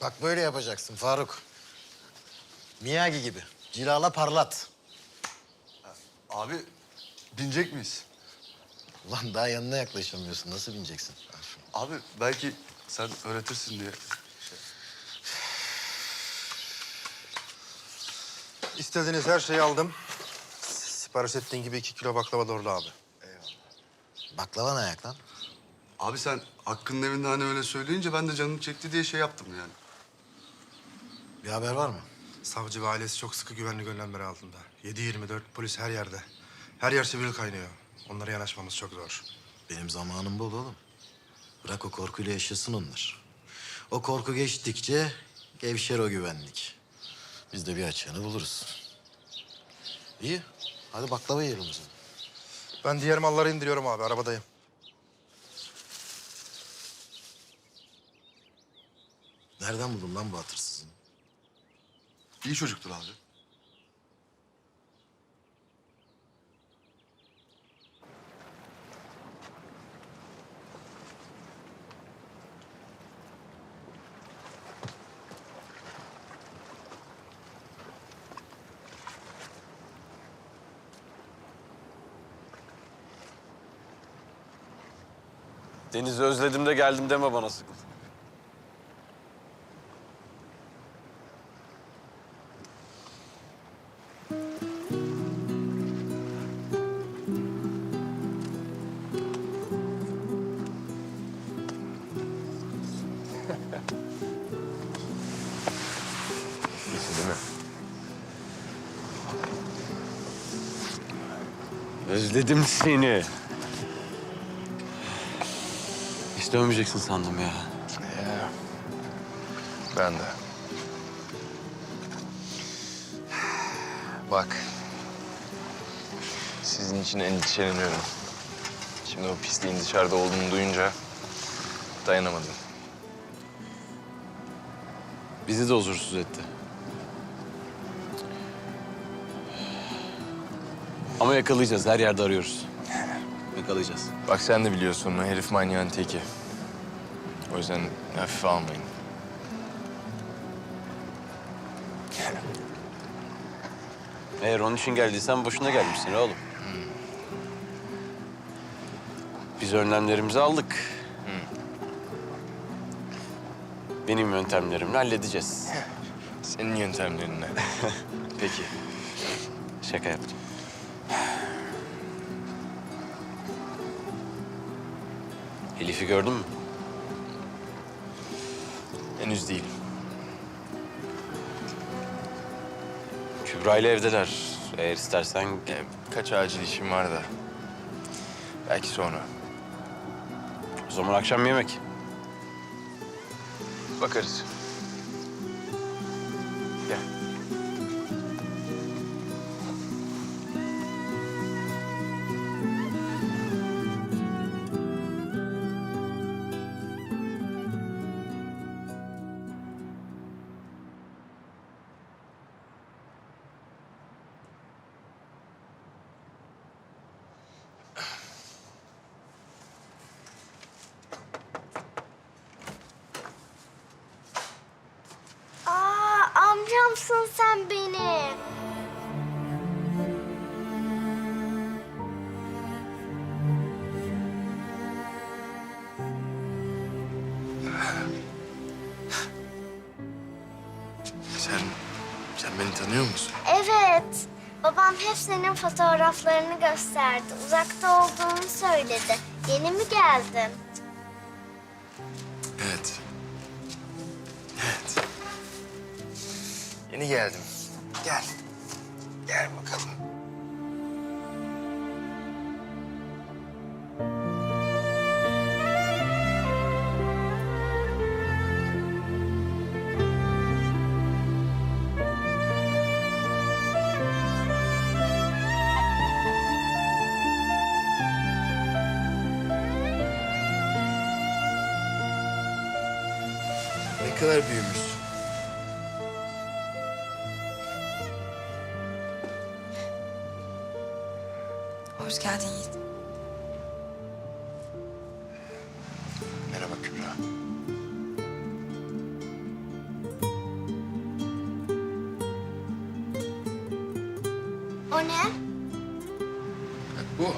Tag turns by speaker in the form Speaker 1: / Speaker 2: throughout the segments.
Speaker 1: Bak böyle yapacaksın Faruk. Miyagi gibi. Cilala parlat.
Speaker 2: Abi binecek miyiz?
Speaker 1: Ulan daha yanına yaklaşamıyorsun. Nasıl bineceksin?
Speaker 2: Abi belki sen öğretirsin diye.
Speaker 3: İstediğiniz her şeyi aldım. Sipariş ettiğin gibi iki kilo baklava doğru abi.
Speaker 1: Baklava ne ayak lan?
Speaker 2: Abi sen Hakkı'nın evinde hani öyle söyleyince ben de canım çekti diye şey yaptım yani.
Speaker 1: Bir haber var mı?
Speaker 3: Savcı ve ailesi çok sıkı güvenlik önlemleri altında. 7-24 polis her yerde. Her yer sivil kaynıyor. Onlara yanaşmamız çok zor.
Speaker 1: Benim zamanım bol oğlum. Bırak o korkuyla yaşasın onlar. O korku geçtikçe gevşer o güvenlik. Biz de bir açığını buluruz. İyi. Hadi baklava yiyelim o zaman.
Speaker 3: Ben diğer malları indiriyorum abi, arabadayım.
Speaker 1: Nereden buldun lan bu hatırsızını?
Speaker 2: İyi çocuktur abi.
Speaker 4: Deniz'i özledim de geldim deme bana sakın.
Speaker 5: Mi?
Speaker 4: Özledim seni. Hiç dönmeyeceksin sandım ya.
Speaker 5: Ben de. Bak. Sizin için endişeleniyorum. Şimdi o pisliğin dışarıda olduğunu duyunca dayanamadım.
Speaker 4: Bizi de huzursuz etti. Ama yakalayacağız. Her yerde arıyoruz. Yakalayacağız.
Speaker 5: Bak sen de biliyorsun herif manyağın teki. O yüzden hafife almayın.
Speaker 4: Eğer onun için geldiysen boşuna gelmişsin oğlum. Biz önlemlerimizi aldık. Benim yöntemlerimle halledeceğiz.
Speaker 5: Senin yöntemlerinle. Peki.
Speaker 4: Şaka yaptım. Elif'i gördün mü?
Speaker 5: Henüz değil.
Speaker 4: Kübra ile evdeler. Eğer istersen
Speaker 5: Ee, kaç acil işim var da. Belki sonra.
Speaker 4: o zaman akşam yemek.
Speaker 5: Bakarız.
Speaker 6: Sen,
Speaker 5: sen beni tanıyor musun?
Speaker 6: Evet. Babam hep senin fotoğraflarını gösterdi. Uzakta olduğunu söyledi. Yeni mi geldin?
Speaker 5: Evet. Evet. Yeni geldim. Gel. Gel bakalım. kadar büyümüşsün.
Speaker 7: Hoş geldin Yiğit.
Speaker 5: Merhaba Kübra.
Speaker 6: O ne?
Speaker 5: Bu.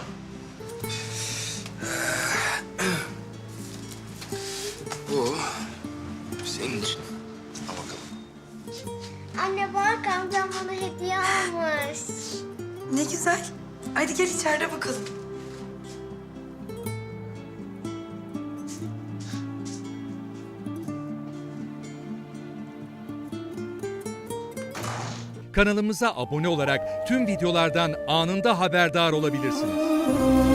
Speaker 7: Ne güzel. Hadi gel içeride bakalım.
Speaker 8: Kanalımıza abone olarak tüm videolardan anında haberdar olabilirsiniz.